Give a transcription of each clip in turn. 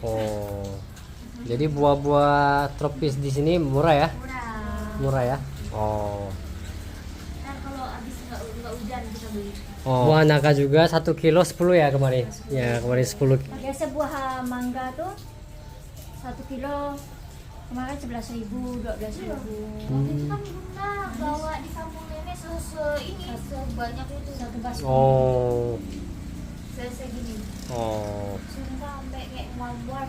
Oh. Jadi buah-buah tropis di sini murah ya? Murah. Murah ya? Oh. Ntar kalau habis nggak nggak hujan kita beli. Oh. Buah naga juga 1 kilo 10 ya kemarin. Ya, kemarin 10. Biasa buah mangga tuh satu kilo kemarin sebelas ribu, dua belas ribu. Hmm. kan bunda bawa di kampung nenek se, se ini sebanyak itu Satu baskom. Oh. Oh. sumpah sampai kayak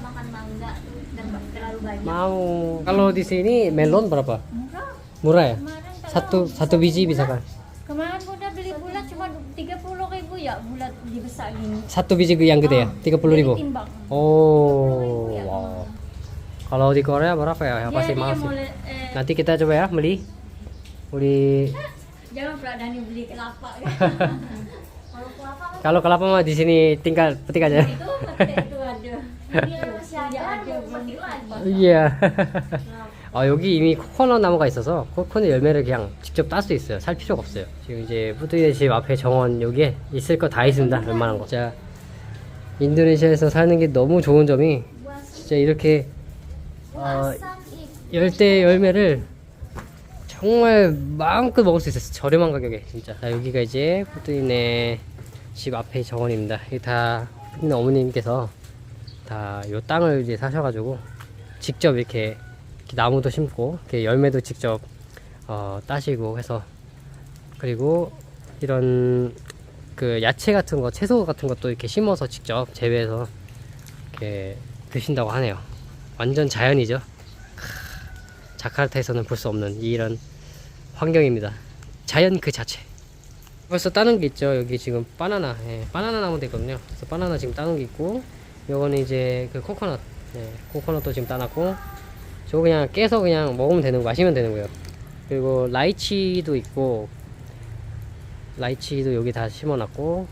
makan mangga tuh dan terlalu banyak Mau. Kalau di sini melon berapa? Murah. Murah ya? Kemarin Satu satu biji bisa kan? Kemarin bunda beli bulat cuma tiga puluh ribu ya bulat biji besar gini. Satu biji yang gede ya? 30 ribu? Jadi timbang. Oh. Ya, Wow. Kalau di Korea berapa ya? Ya Dia- pasti mahal sih. mulai- eh, Nanti kita coba ya beli. Beli Jangan Dani beli kelapa kalau kelapa mah di sini tinggal petik aja. itu itu iya. 아 여기 이미 코코넛 나무가 있어서 코코넛 열매를 그냥 직접 딸 수 있어요. 살 필요가 없어요. 지금 이제 푸드의 집 앞에 정원 여기에 있을 거 다 있습니다. 웬만한 거. 진짜 인도네시아에서 사는 게 너무 좋은 점이 진짜 이렇게 어, 열대 열매를 정말 마음껏 먹을 수 있어요. 저렴한 가격에 진짜. 자, 여기가 이제 푸드인의 집 앞에 정원입니다. 이게 다 어머님께서 다요 땅을 이제 사셔가지고 직접 이렇게, 이렇게 나무도 심고 이렇게 열매도 직접 어, 따시고 해서 그리고 이런 그 야채 같은 거 채소 같은 것도 이렇게 심어서 직접 재배해서 이렇게 드신다고 하네요. 완전 자연이죠. 자카르타에서는 볼 수 없는 이런 환경입니다. 자연 그 자체. 벌써 따는 게 있죠. 여기 지금 바나나, 예, 바나나 나무도 있거든요. 그래서 바나나 지금 따는 게 있고, 요거는 이제 그 코코넛, 예, 코코넛도 지금 따놨고, 저거 그냥 깨서 그냥 먹으면 되는 거, 마시면 되는 거예요. 그리고 라이치도 있고, 라이치도 여기 다 심어놨고,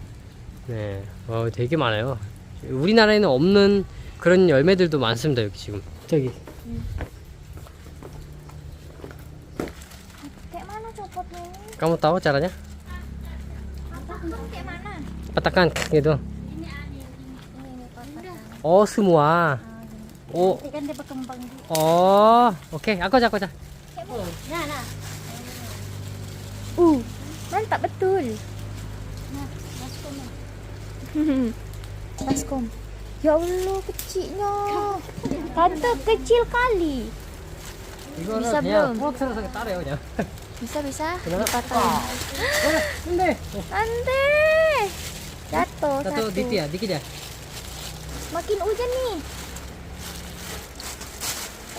네, 어, 되게 많아요. 우리나라에는 없는 그런 열매들도 많습니다. 여기 지금. 저기 tahu caranya? Apa kayak mana Petakan gitu. ini ini kotak Oh, semua. Oh, Nanti kan dia berkembang juga. oh. Oke, aku aja, aku aja. Nah, nah. Uh, mantap betul. nah baskom Baskom. Ya Allah, kecilnya. Tante kecil kali. 이거 는 비싸 그냥 보여. 토막스러서 따래요, 그냥. Bisa bisa Kenapa? dipatahin. 근데 Ande. Jatuh satu satu. dikit ya, dikit ya. Makin hujan nih.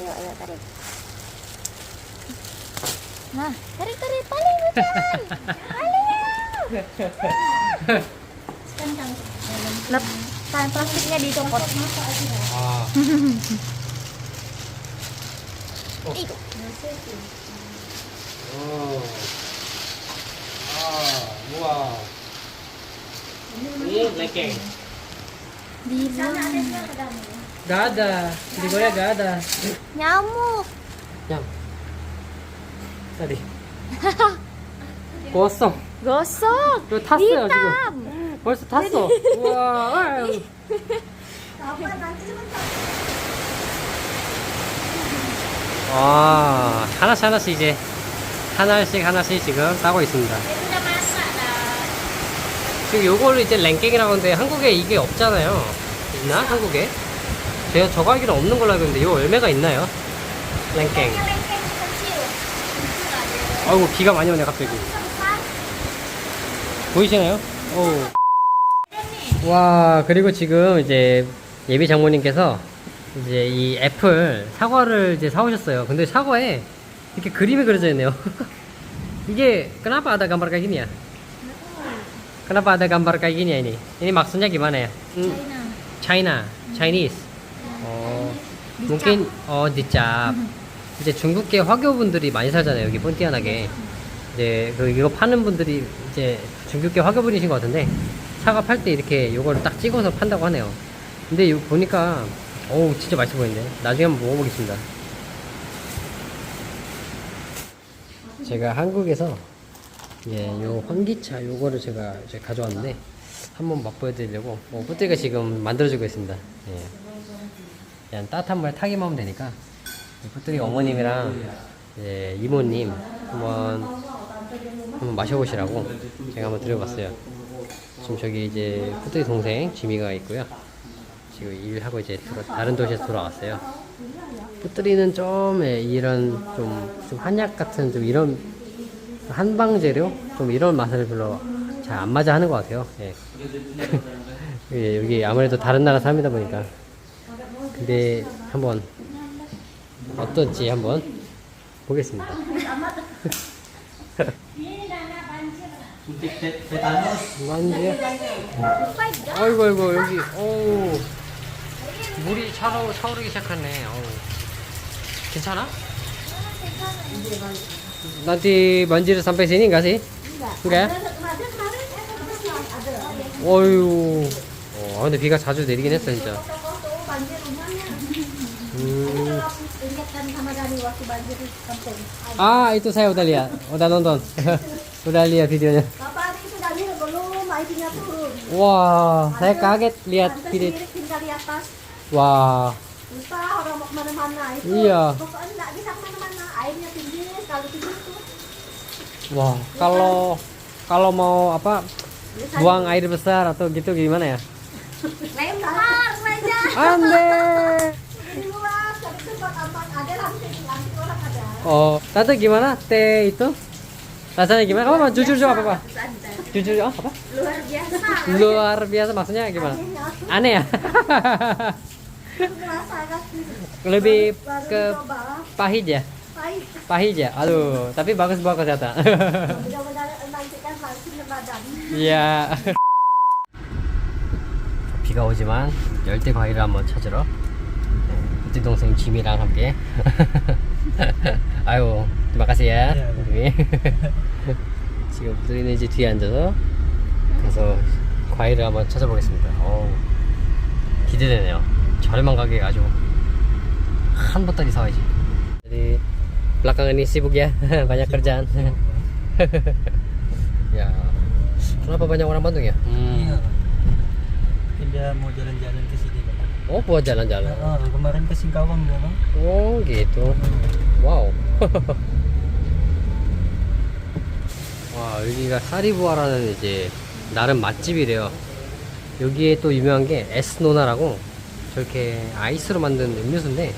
Ayo, ayo tarik. Nah, tarik tarik paling hujan. paling. kencang Lep, tangan plastiknya dicopot. 아. Itu. 어. 아, 우와. Ini lekeng. Di sana ada juga pedangnya Gak ada. Di Korea gak ada. nyamuk. Yang. Tadi. gosong. Gosok. 이거 탔어요, 지금. 벌써 탔어. 우와. 아, 하나씩 하나씩 이제 하나씩 하나씩 지금 따고 있습니다. 지금 요거를 이제 랭깽이라고 하는데 한국에 이게 없잖아요. 있나? 한국에? 제가 저거 알기는 없는 걸로 알고 있는데 요 열매가 있나요? 랭깽. 아이고 비가 많이 오네 갑자기. 보이시나요? 오. 와 그리고 지금 이제 예비 장모님께서 이제 이 애플 사과를 이제 사오셨어요. 근데 사과에 이렇게 그림이 그려져 있네요. 이게 kenapa ada gambar kayak gini ya? Kenapa ada gambar kayak gini ya ini? Ini maksudnya gimana ya? Hmm, China. China, Chinese. 어, mungkin 어 dicap. 이제 중국계 화교분들이 많이 살잖아요. 여기 폰티안하게. 이제 그 이거 파는 분들이 이제 중국계 화교분이신 것 같은데 사과 팔 때 이렇게 요거를 딱 찍어서 판다고 하네요. 근데 요 보니까 어우 진짜 맛있어 보이는데 나중에 한번 먹어보겠습니다. 제가 한국에서 예, 요 환기차 요거를 제가 이제 가져왔는데 한번 맛보여 드리려고 어, 뿌띠가 지금 만들어주고 있습니다. 예. 그냥 따뜻한 물에 타기만 하면 되니까 뿌띠 어머님이랑 이제 이모님 한번 한번 마셔보시라고 제가 한번 드려봤어요. 지금 저기 이제 뿌띠 동생 지미가 있고요. 지금 일하고 이제 다른 도시에서 돌아왔어요. 뿌띠는 좀 예, 이런 좀, 좀 한약 같은 좀 이런 한방 재료 좀 이런 맛을 별로 잘 안 맞아 하는 것 같아요. 예. 예, 여기 아무래도 다른 나라 사람이다 보니까 근데 한번 어떨지 한번 보겠습니다. 만지요? 아이고 아이고 여기 오 물이 차로 차오르기 시작하네. 어우. 괜찮아? Banjir sampai sini enggak sih? Enggak? 어휴. 어, 근데 비가 자주 내리긴 했어, 진짜. 음. 아, turun. Wah, saya kaget lihat Tante video. sendiri tinggal di atas. Wah, Susah orang mau ke mana-mana itu. Iya. Pokoknya nggak bisa ke mana-mana. Airnya tinggi, sekali tinggi itu. wah. Kalau kalau mau apa Biasanya buang air besar atau gitu gimana ya? lempar saja. Ande. Oh, tante gimana teh itu? Rasanya gimana? Apa, apa? Jujur jawab apa? Jujur jawab apa? Luar biasa. Luar biasa maksudnya gimana? Aneh ya? Lebih Baru ke coba. pahit ya? Pahit. Pahit ya? Aduh, tapi bagus buat kesehatan. 이야. 비가 오지만 열대 과일을 한번 찾으러 우리 동생 짐이랑 함께. 아유, ya. 우리. 지금 우리는 이제 뒤에 앉아서 가서 과일을 한번 찾아보겠습니다. 어우, 기대되네요. 저렴한 가격에 아주 한 보따리 사와야지. Jadi belakangan ini sibuk ya, banyak kerjaan. ya, kenapa banyak orang Bandung ya? Iya. Hmm. Dia mau jalan-jalan ke sini. Pak. Oh, buat jalan-jalan. Ah, kemarin ke Singkawang dia, Bang. Oh, gitu. Wow. 와, 여기가 사리부아라는 이제 나름 맛집이래요. 여기에 또 유명한 게 에스노나라고 저렇게 아이스로 만든 음료수인데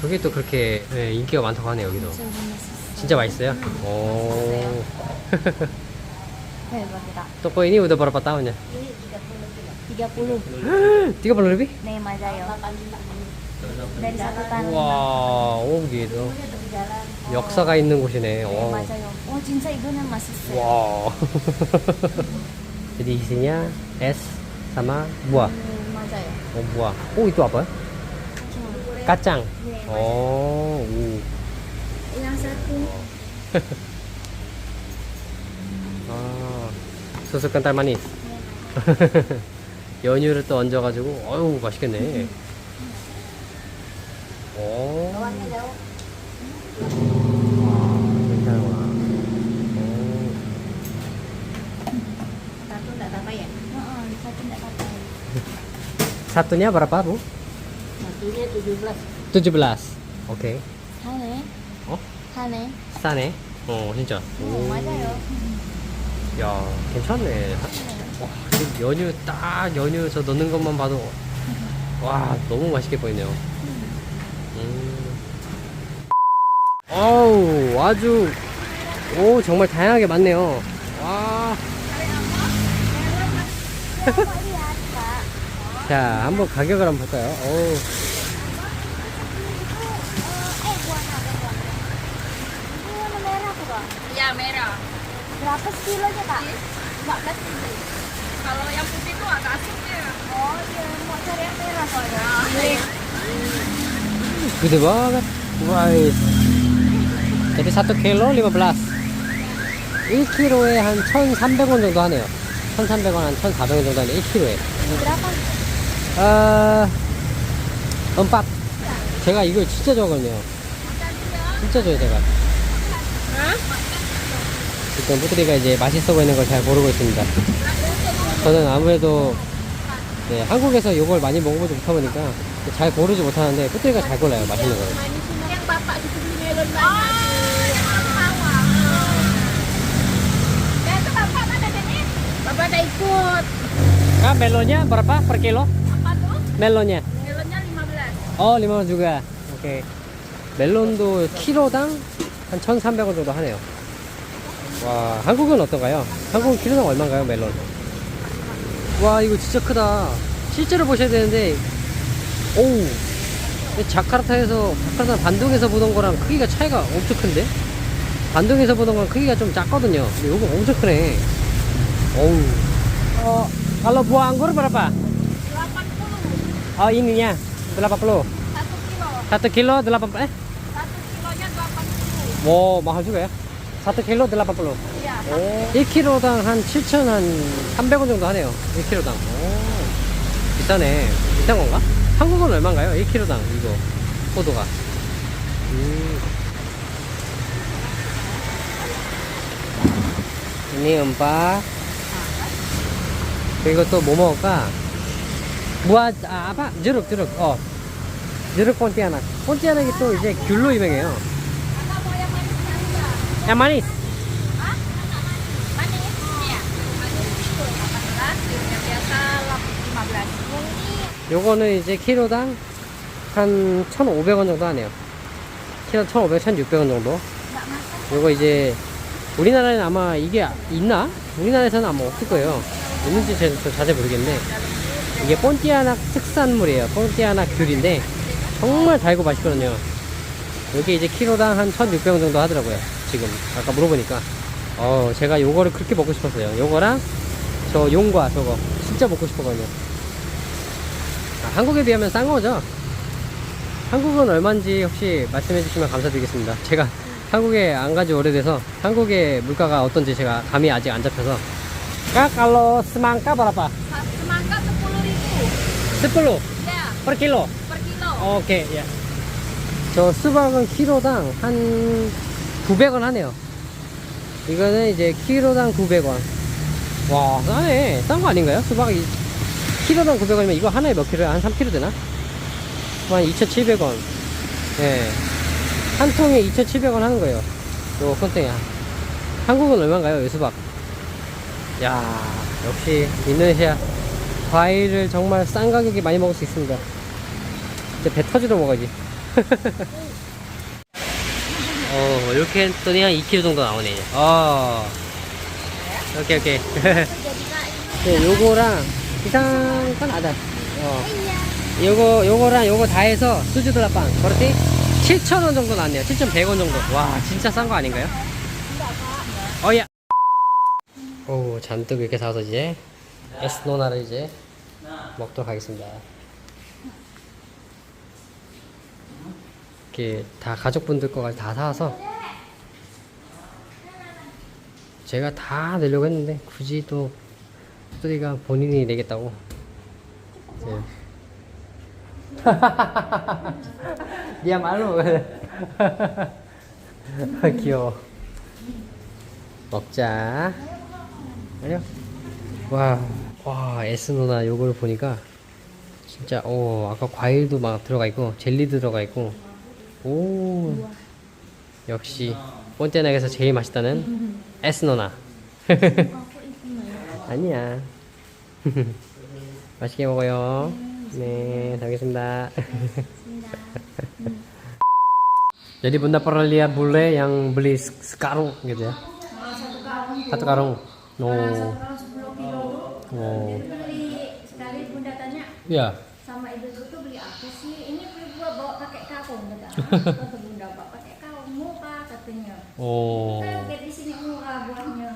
저게 또 그렇게 예, 인기가 많다고 하네요, 여기도. 진짜 맛있어요? 오. Hebat kita. Toko ini udah berapa tahun ya? 30. 30 lebih? Nih Majayo. Dari satu tanah. 와, 오, gitu. 역사가 있는 곳이네. Nih 오. Majayo. Oh, cinta ibunya masih sehat. Wow. Jadi isinya es sama buah. Oh. Oh, itu apa? Kacang. Nih, Oh, uh. Yang satu 아, 수수 kental manis. 연유를 또 얹어가지고, 어우, 맛있겠네. 오. bawahnya jauh. 괜찮아. 오. Satu enggak apa ya? Heeh, satu enggak apa. Satunya berapa, Bu? Satunya 17. 17. 오케이. 하네. 어? 하네. 싸네. 어, 진짜. 어, 맞아요. 야, 괜찮네. 와, 지금 연유 딱 연유 저 넣는 것만 봐도 와 너무 맛있게 보이네요. 음. 어우 아주 오 정말 다양하게 많네요. 와. 자 한번 가격을 한번 볼까요? 어우. Ini yang merah tuh, Kak. Ya merah. Berapa kilonya, Kak? 14 ribu. Kalau yang putih itu agak asiknya. Oh, iya, mau cari yang merah soalnya. gede banget. Wais. jadi 1 kilo 15. 1kg에 한 1,300원 정도 하네요. 1,300원 한 1,400원 정도 하네. 1kg에. Berapa? 아, 은밥. 제가 이걸 진짜 좋아하거든요. 진짜 좋아요, 제가. 일단 뿌뚜리가 이제 맛있어 보이는 걸잘 고르고 있습니다. 저는 아무래도 네, 한국에서 이걸 많이 먹어보지 못하 보니까 잘 고르지 못하는데 뿌뚜리가 잘 골라요 맛있는 걸. Beli melon banyak. Oh, yang melonnya? Melonnya 15. 어, 2만 원 juga. 오케이. 멜론도 키로당 한 1,300원 정도 하네요. 와, 한국은 어떤가요? 한국은 키로당 얼마인가요, 멜론? 와, 이거 진짜 크다. 실제로 보셔야 되는데, 오우. 이 자카르타에서, 자카르타 반동에서 보던 거랑 크기가 차이가 엄청 큰데? 반동에서 보던 건 크기가 좀 작거든요. 근데 이거 엄청 크네. 어우. 어, buah anggur berapa? 80. Oh, ininya 80. 1 kilo. 1 kilo 80 eh? 1 kilonya 80. 와 mahal juga ya 1 kilo 80 Iya. 오. 1kg당 한 7천 한 300원 정도 하네요 1kg당 오. 비싸네 비싼 건가? 한국은 얼마인가요? 1kg당 이거 포도가 음. ini empat 그리고 또 뭐 먹을까? 무아 아, apa? jeruk jeruk 어 jeruk pontianak pontianak이 또 이제 귤로 유명해요 yang manis Manis. Iya. Manis itu 18, yang biasa 15. Mungkin 요거는 이제 키로당 한 1,500원 정도 하네요. 키로 1,500, 1,600원 정도. 요거 이제 우리나라에는 아마 이게 있나? 우리나라에서는 아마 없을 거예요. 있는지 제가 또 자세히 모르겠는데 이게 폰티아나 특산물이에요. 폰티아나 귤인데 정말 달고 맛있거든요. 여기 이제 키로당 한 1,600원 정도 하더라고요. 지금 아까 물어보니까 어 제가 요거를 그렇게 먹고 싶었어요. 요거랑 저 용과 저거 진짜 먹고 싶었거든요. 아, 한국에 비하면 싼 거죠? 한국은 얼마인지 혹시 말씀해 주시면 감사드리겠습니다. 제가 한국에 안 간지 오래돼서 한국의 물가가 어떤지 제가 감이 아직 안 잡혀서 semangka berapa? semangka 10.000. 10 Ya, per kilo. per kilo. 오케이, 예. 저 수박은 키로당 한 900원 하네요. 이거는 이제 키로당 900원. 와, 싸네. 싼 거 아닌가요? 수박이 키로당 900원이면 이거 하나에 몇 킬로야? 한 3kg 되나? 한 2,700원. 예. 한 통에 2,700원 하는 거예요. 요 콘땡이. 한국은 얼마인가요? 이 수박. 야, 역시 인도네시아 과일을 정말 싼 가격에 많이 먹을 수 있습니다. 이제 배 터지러 먹어야지. 어, 이렇게 했더니 한 2kg 정도 나오네. 어. 오케이, 오케이. 네, 요거랑 이상한 아다. 어. 요거, 요거랑 요거 다 해서 수주드라빵. 그렇지? 7,000원 정도 나왔네요. 7,100원 정도. 와, 진짜 싼 거 아닌가요? 어, 야. 오, 잔뜩 이렇게 사서 이제 에스노나를 이제 먹도록 하겠습니다. 이렇게 다 가족분들 거까지 다 사와서 제가 다 내려고 했는데 굳이 또 수리가 본인이 내겠다고. 네. 니야 말로. 귀여워. 먹자. 아니요 와, 와 에스노나 요걸 보니까 진짜 오 아까 과일도 막 들어가 있고 젤리 들어가 있고 오 역시 폰테나에서 제일 맛있다는 에스노나 아니야 맛있게 먹어요 네잘 먹겠습니다 jadi bunda pernah lihat bule yang beli se- sekarung gitu ya satu karung no Kalau 10 kilo oh itu beli sekali bunda tanya ya sama ibu itu tuh beli apa sih? Ini beli gua bawa pakai karung kata. Kata bunda bawa pakai karung murah katanya. oh kayak di sini murah buahnya.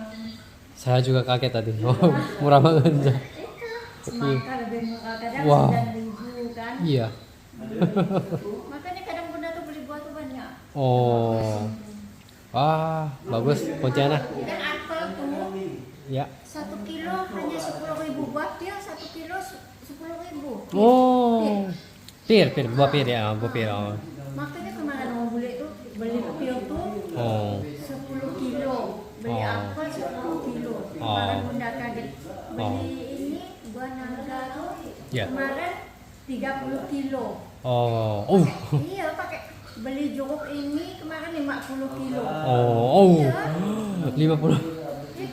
saya juga kaget tadi oh murah banget Itu semangka lebih murah kadang Wah. sembilan ribu kan. iya Makanya kadang bunda tuh beli buah tuh banyak. oh wah bagus Pontianak Ya. Satu kilo hanya sepuluh ribu buah pir, satu kilo sepuluh ribu. Oh. Pir, pir, buah pir ya, buah pir. Oh. Makanya kemarin mau beli itu beli pir tuh oh. sepuluh kilo, beli oh. apa sepuluh kilo. Kemarin oh. bunda kaget beli oh. ini buah nangka tuh yeah. kemarin tiga puluh kilo. Oh, oh. Iya pakai beli jeruk ini kemarin 50 kilo. Oh, oh. Iya. lima puluh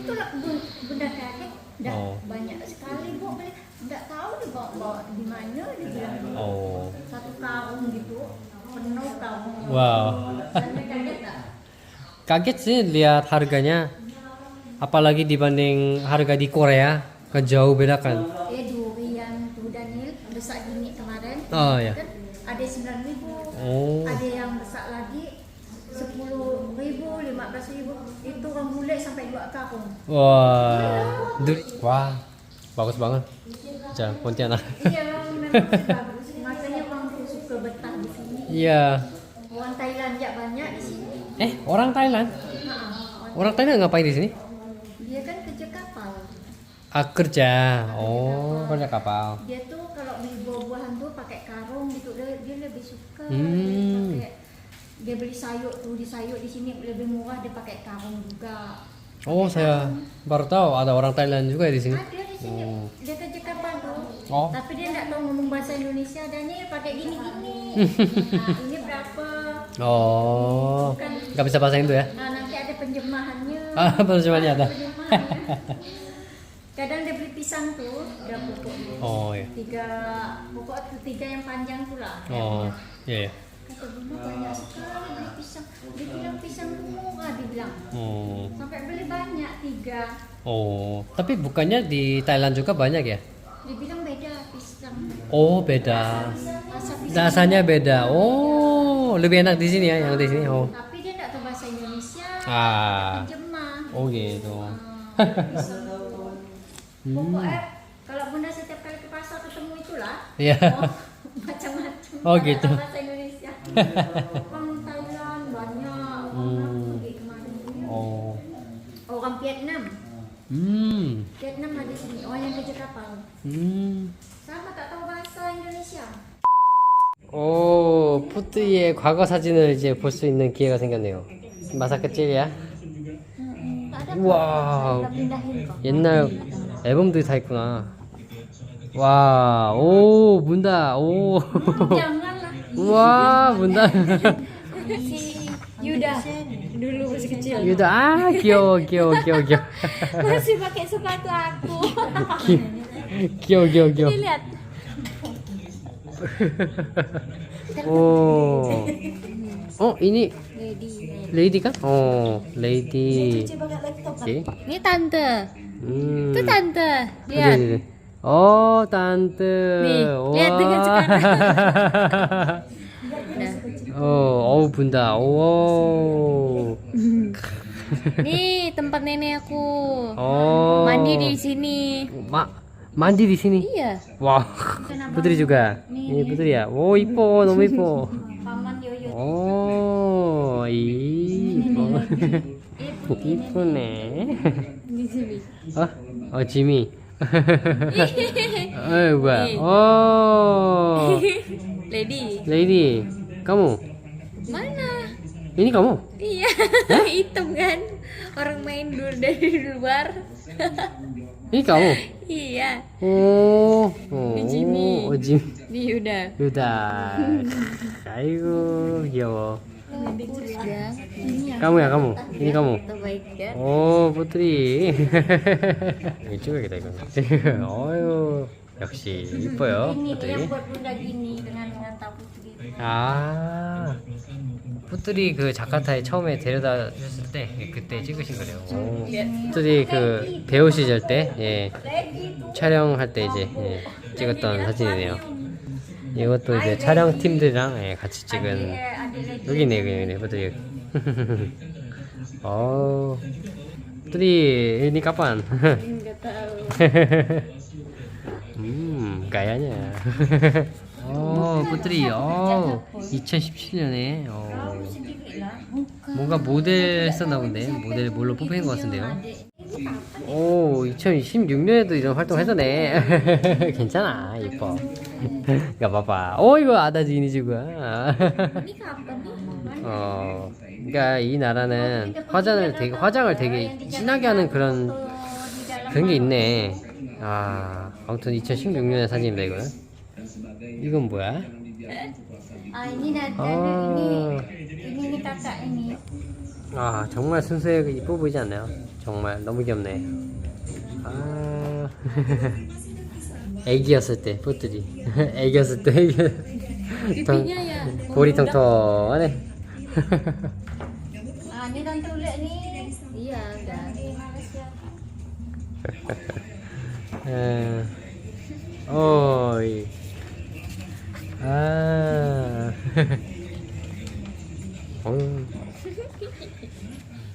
Itulah bun- bunda kakek dah Oh. banyak sekali bu beli. Nggak tahu dibawa bawa di mana dia bilang Oh, satu karung gitu penuh karung. wow. Anda kaget tak? Kaget sih lihat harganya. Apalagi dibanding harga di Korea, kan jauh beda kan. Eh durian tuh Daniel besar gini kemarin. Oh ya. Kan ada 9 ribu, Oh. ada yang besar lagi 10 ribu, 15 ribu. Itu orang bule sampai dua karung. Wah, du- wah, bagus banget. Jangan Pontianak. Iya. Makanya orang suka betah di sini. Iya. Orang Thailand ya banyak di sini. Eh, orang Thailand? Orang Thailand ngapain di sini? dia kan kerja kapal. Ah, kerja. Oh, kerja kapal. Dia tuh kalau beli buah-buahan tuh pakai karung gitu. Dia, dia lebih suka. Hmm. Dia, pakai, dia beli sayur tuh di sayur di sini lebih murah dia pakai karung juga. Oh, saya baru tahu ada orang Thailand juga di sini. Ada di sini. Oh. Dia kerja kapal tuh. Oh. Tapi dia nggak tahu ngomong bahasa Indonesia dan ini pakai gini-gini. nah, ini berapa? Oh, nggak bisa bahasa Indo ya? Nah, nanti ada penjemahannya. Ah, penjemahannya ada. Penjemahannya. Kadang dia beli pisang tuh, ada pokoknya. Oh, ya. Tiga pokok tiga yang panjang tuh lah. Oh, iya. iya. Kata bunda banyak sekali beli pisang. Dia bilang pisang murah, dia bilang. Oh, Sampai beli banyak tiga. oh. Tapi bukannya di Thailand juga banyak ya? Dia bilang beda pisang. Oh, beda. Rasa pisang. Rasanya beda. Oh, lebih enak di sini ya, yang di sini. Oh. Tapi dia nggak tahu bahasa Indonesia. Ah. Oh gitu. Ah. Hmm. Pokoknya kalau bunda setiap kali ke pasar ketemu itulah. Iya. Oh, macam-macam. Oh, gitu. Thailand banyak. Orang Hmm. pergi kemarin. Oh. Orang Vietnam. Hmm. Vietnam ada sini. Orang yang kerja kapal. Hmm. Sama tak tahu bahasa Indonesia. 오, 푸트의 과거 사진을 이제 볼 수 있는 기회가 생겼네요. 마사 끝질이야? Tak ada Wow. apa. Dah pindahin kok. 옛날 앨범들이 다 있구나. 와, 오, 문다, 오. Janganlah. 와, 문다. Si Yuda dulu masih kecil. 유다, 아, 귀여워, 귀여워, 귀여워, 귀여워. Masih pakai sepatu aku. 귀- 귀여워, 귀여워, 귀여워. Ini lihat. 오. 어, ini Lady. 레이디 kan? Oh, 레이디. Oke. Ini tante. Hmm. Itu tante. Iya, Oh. Nih, lihat dengan sekarang. Nah. oh, oh bunda. Oh. Nih tempat nenek aku. Oh. Mandi di sini. 마, mandi di sini. Iya. 와. Putri juga. Ini Putri ya. Oh, ipo, 너무 ipo. Paman Yoyo. Oh, ipo. 이쁘네. Di sini. 어? 어, 지미. 어이, 뭐야. 어. Lady. 레이디. kamu. Mana? Ini kamu? Iya, hitam kan. Orang main dulu dari luar. Ini kamu? iya. 오. 어, Ini Jimmy. 어, 지 Di Yuda. 유다. 아이고, 귀여워. Ya. Kamu ya, kamu? Ini kamu? 오, 뽀트리. 이거 찍어야겠다, 이거. 어유 역시 이뻐요, begini. 아, 푸들이 그 자카타에 처음에 데려다 주셨을 때 예, 그때 찍으신 거래요. 오. 푸들이 그 배우 시절 때 예, 촬영할 때 이제 예, 찍었던 사진이네요. 이것도 이제 촬영 팀들이랑 예, 같이 찍은 Eh. 여기네 여기네 푸들이. 어, 푸들이 ini kapan? Enggak tahu. 음. 어, 푸들이 어, 2017년에 어. 뭔가 모델 했었나 본데. 모델 뭘로 뽑힌 것 같은데요? 오 2016년에도 이런 활동 했었네. 괜찮아 이뻐. 이거 봐봐. 오 이거 아다지니 juga Ini kapan nih? 어 그러니까 이 나라는 화장을 되게 화장을 되게 진하게 하는 그런 그런 게 있네. 아 아무튼 2016년의 사진입니다 이거는 이건 뭐야? Nanti Ah. ini ini ini kakak ini. 아 정말 순수하게 이뻐 보이지 않나요? 정말 너무 귀엽네 아 애기였을 때 뽀들이 애기였을 때 애기 통, 볼이 통통하네 udah. 에, 어이. 아. 어휴.